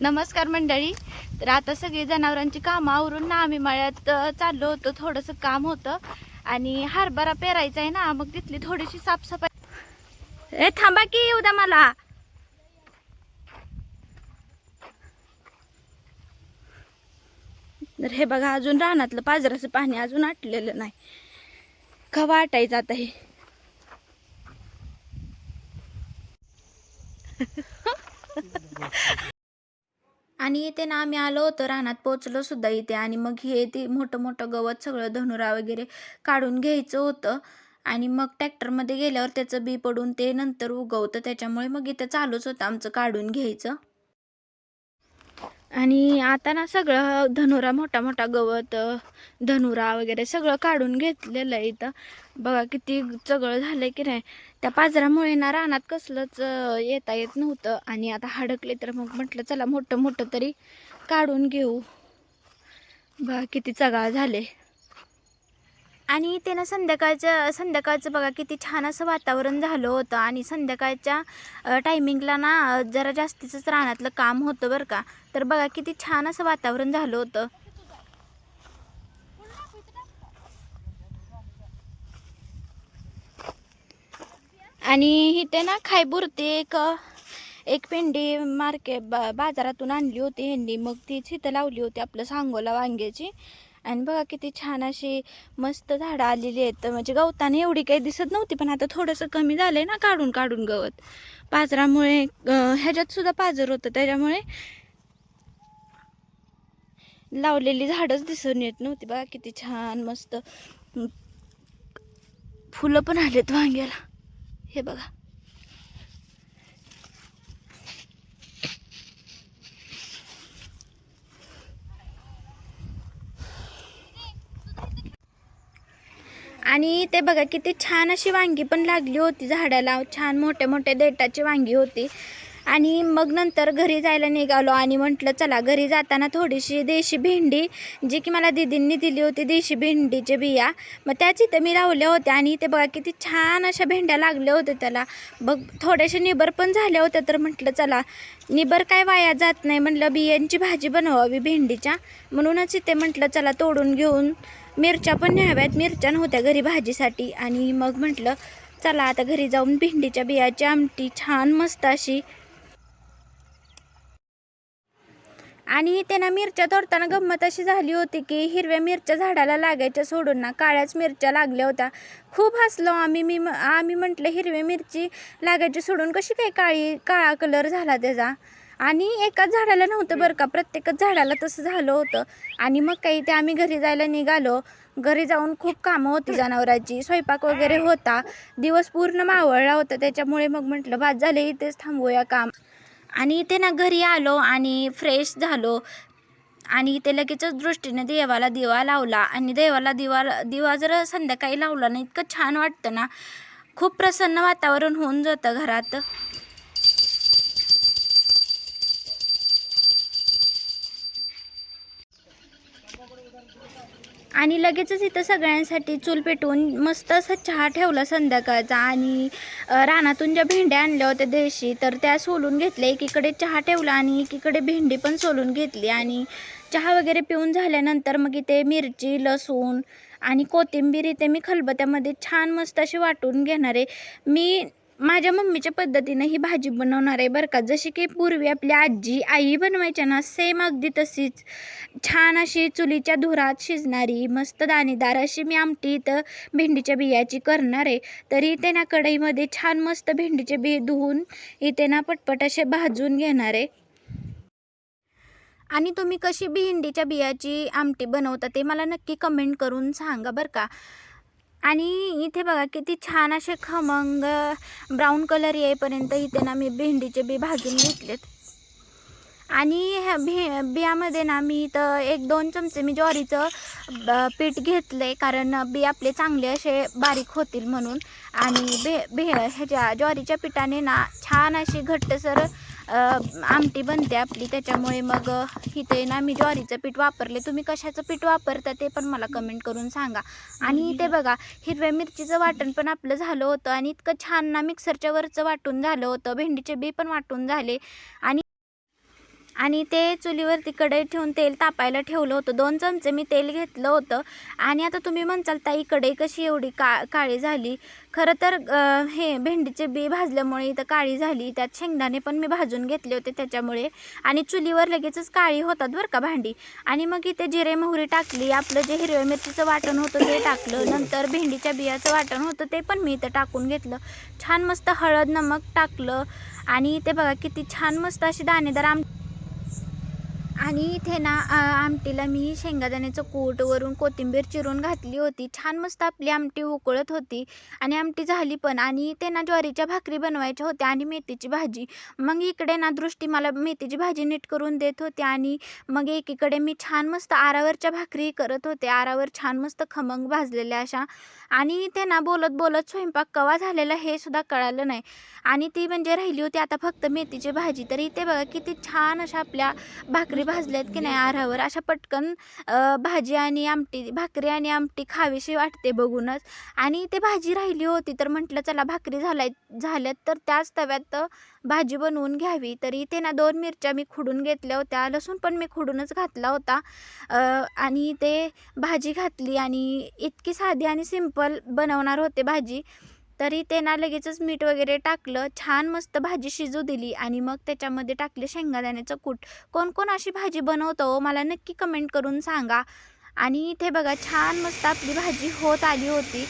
नमस्कार मंडळी. तर आता सगळी जनावरांची कामं आवरून ना आम्ही मळ्यात चाललो होतो. थोडंसं काम होतं. आणि हरभरा पेरायचा आहे ना मग तिथली थोडीशी साफसफाई ए थांबा की येऊ द्या मला. तर हे बघा अजून रानातलं पाजराचं पाणी अजून आटलेलं नाही. का वाटायचं आता हे. आणि इथे ना आम्ही आलो होतो रानात पोचलो सुद्धा इथे आणि मग हे ते मोठं मोठं गवत सगळं धनुरा वगैरे काढून घ्यायचं होतं. आणि मग ट्रॅक्टरमध्ये गेल्यावर त्याचं बी पडून ते नंतर उगवतं त्याच्यामुळे मग इथं चालूच होतं आमचं काढून घ्यायचं. आणि आता ना सगळं धनुरा मोठा मोठा गवत धनुरा वगैरे सगळं काढून घेतलेलं आहे इथं. बघा किती सगळं झालंय की नाही. त्या पाजरामुळे ना रानात कसलंच येता येत नव्हतं. आणि आता हडकले तर मग म्हटलं चला मोठं मोठं तरी काढून घेऊ. बघा किती चगाळ झाले आणि ते ना संध्याकाळचं संध्याकाळचं बघा किती छान असं वातावरण झालं होतं. आणि संध्याकाळच्या टायमिंगला ना जरा जास्तीचंच रानातलं काम होतं बरं का. तर बघा किती छान असं वातावरण झालं होतं. आणि इथे ना खायपुरती एक एक पेंडी मार्केट बा बाजारातून आणली होती ह्यांनी मग तीच इथं लावली होती आपलं सांगोला वांग्याची. आणि बघा किती छान अशी मस्त झाडं आलेली आहेत. म्हणजे गवताने एवढी काही दिसत नव्हती पण आता थोडंसं कमी झालं आहे ना काढून काढून गवत. पाजरामुळे ह्याच्यातसुद्धा ह्याच्यात सुद्धा पाजर होतं त्याच्यामुळे लावलेली झाडंच दिसून येत नव्हती. बघा किती छान मस्त फुलं पण आलेत वांग्याला. हे बघा. आणि ते बघा किती छान अशी वांगी पण लागली होती झाडाला. छान मोठे मोठे देटाची वांगी होती. आणि मग नंतर घरी जायला निघालो आणि म्हटलं चला घरी जाताना थोडीशी देशी भेंडी जी की मला दिदींनी दिली होती देशी भेंडीचे बिया. मग त्याच इथं मी लावल्या होत्या आणि ते बघा किती छान अशा भेंड्या लागल्या होत्या त्याला. बघ थोड्याशा निबर पण झाल्या होत्या तर म्हटलं चला निबर काय वाया जात नाही. म्हटलं बियांची भाजी बनवावी भेंडीच्या. म्हणूनच इथे म्हटलं चला तोडून घेऊन मिरच्या पण न्याव्यात. मिरच्या नव्हत्या घरी भाजीसाठी. आणि मग म्हटलं चला आता घरी जाऊन भेंडीच्या बियाची आमटी छान मस्त अशी. आणि त्यांना मिरच्या तोडताना गंमत अशी झाली होती की हिरव्या मिरच्या झाडाला लागायच्या सोडून ना काळ्याच मिरच्या लागल्या होत्या. खूप हसलो आम्ही. मी आम्ही म्हटलं हिरव्या मिरची लागायची सोडून कशी काय काळी काळा कलर झाला त्याचा? आणि एकाच झाडाला नव्हतं बरं का. प्रत्येकच झाडाला तसं झालं होतं. आणि मग काही ते आम्ही घरी जायला निघालो. घरी जाऊन खूप कामं होती जनावरांची. स्वयंपाक वगैरे होता. दिवस पूर्ण मावळला होता. त्याच्यामुळे मग म्हटलं भात झाले इथेच थांबूया काम. आणि इथे ना घरी आलो आणि फ्रेश झालो. आणि इथे लगेचच दृष्टीने देवाला दिवा लावला. आणि देवाला दिवा दिवा जर संध्याकाळी लावला ना इतकं छान वाटतं ना. खूप प्रसन्न वातावरण होऊन जातं घरात. आणि लगेचच इथं सगळ्यांसाठी चूल पेटवून मस्त असा चहा ठेवला संध्याकाळचा आणि रानातून ज्या भेंड्या आणल्या होत्या देशी तर त्या सोलून घेतल्या. एकीकडे चहा ठेवला आणि एकीकडे भेंडी पण सोलून घेतली. आणि चहा वगैरे पिऊन झाल्यानंतर मग इथे मिरची लसूण आणि कोथिंबीर इथे मी खलबत्यामध्ये छान मस्त अशी वाटून घेणार आहे. मी माझ्या मम्मीच्या पद्धतीनं ही भाजी बनवणार आहे बरं का. जशी की पूर्वी आपली आजी आई बनवायच्या ना सेम अगदी तशीच. छान अशी चुलीच्या धुरात शिजणारी मस्त दाणेदार अशी मी आमटी इथं भेंडीच्या बियाची करणार आहे. तरी इथे ना कढईमध्ये छान मस्त भेंडीचे बी धुवून इथे ना पटपट असे भाजून घेणार आहे. आणि तुम्ही कशी भेंडीच्या बियाची आमटी बनवता ते मला नक्की कमेंट करून सांगा बरं का. आणि इथे बघा किती छान असे खमंग ब्राऊन कलर येईपर्यंत इथे ना मी भेंडीचे बी भाजून घेतलेत. आणि ह्या भे बियामध्ये ना मी इथं एक दोन चमचे मी ज्वारीचं ब- पीठ घेतलं आहे कारण बी आपले चांगले असे बारीक होतील म्हणून. आणि बे बे ह्याच्या ज्वारीच्या पिठाने ना छान अशी घट्टसर आमटी बनते आपली. त्याच्यामुळे मग इथे ना मी ज्वारीचं पीठ वापरले. तुम्ही कशाचं पीठ वापरता ते पण मला कमेंट करून सांगा. आणि इथे बघा हिरव्या मिरचीचं वाटण पण आपलं झालं होतं. आणि इतकं छान ना मिक्सरच्या वरचं वाटून झालं होतं. भेंडीचे बी पण वाटून झाले. आणि आणि ते चुलीवरती कढई ठेवून तेल तापायला ठेवलं होतं. दोन चमचे मी तेल घेतलं होतं. आणि आता तुम्ही म्हणचाल ताई कढई कशी एवढी का काळी झाली? खरं तर हे भेंडीचे बी भाजल्यामुळे इथं काळी झाली. त्यात शेंगदाणे पण मी भाजून घेतले होते त्याच्यामुळे. आणि चुलीवर लगेचच काळी होतात बरं का भांडी. आणि मग इथे जिरे मोहरी टाकली. आपलं जे हिरव्या मिरचीचं वाटण होतं ते टाकलं. नंतर भेंडीच्या बियाचं वाटण होतं ते पण मी इथं टाकून घेतलं. छान मस्त हळद नमक टाकलं. आणि ते बघा किती छान मस्त अशी दाणेदार आम आणि इथे ना आमटीला मी शेंगादाण्याचं कूट वरून कोथिंबीर चिरून घातली होती. छान मस्त आपली आमटी उकळत होती आणि आमटी झाली पण. आणि इथे ना ज्वारीच्या भाकरी बनवायच्या होत्या आणि मेथीची भाजी. मग इकडे ना दृष्टी मला मेथीची भाजी नीट करून देत होती आणि मग एकीकडे मी छान मस्त आरावरच्या भाकरी करत होते. आरावर छान मस्त खमंग भाजलेल्या अशा. आणि इथे ना बोलत बोलत स्वयंपाक कवा झालेला हे सुद्धा कळालं नाही. आणि ती म्हणजे राहिली होती आता फक्त मेथीची भाजी. तर इथे बघा किती छान अशा आपल्या भाकरी भाजल्यात की नाही आरावर? अशा पटकन भाजी आणि आमटी भाकरी आणि आमटी खावीशी वाटते बघूनच. आणि ते भाजी राहिली होती तर म्हटलं चला भाकरी झालाय झाल्यात तर त्याच तव्यात भाजी बनवून घ्यावी. तर इथे ना दोन मिरच्या मी खुडून घेतल्या होत्या लसूण पण मी खुडूनच घातला होता. आणि ते भाजी घातली आणि इतकी साधी आणि सिंपल बनवणार होते भाजी. तरी त्यांना लगेचच मीठ वगैरे टाकलं छान मस्त भाजी शिजू दिली आणि मग त्याच्यामध्ये टाकले शेंगादाण्याचं कूट. कोण कोण अशी भाजी बनवतो हो, मला नक्की कमेंट करून सांगा. आणि इथे बघा छान मस्त आपली भाजी होत आली होती.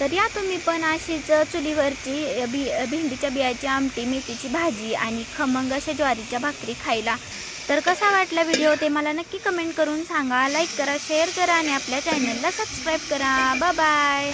तर या तुम्ही पण अशीच चुलीवरची बी भेंडीच्या बियाची आमटी मेथीची भाजी आणि खमंग अशा ज्वारीच्या भाकरी खायला. तर कसा वाटला व्हिडिओ ते मला नक्की कमेंट करून सांगा. लाईक करा शेअर करा आणि आपल्या चॅनलला सबस्क्राईब करा. बाय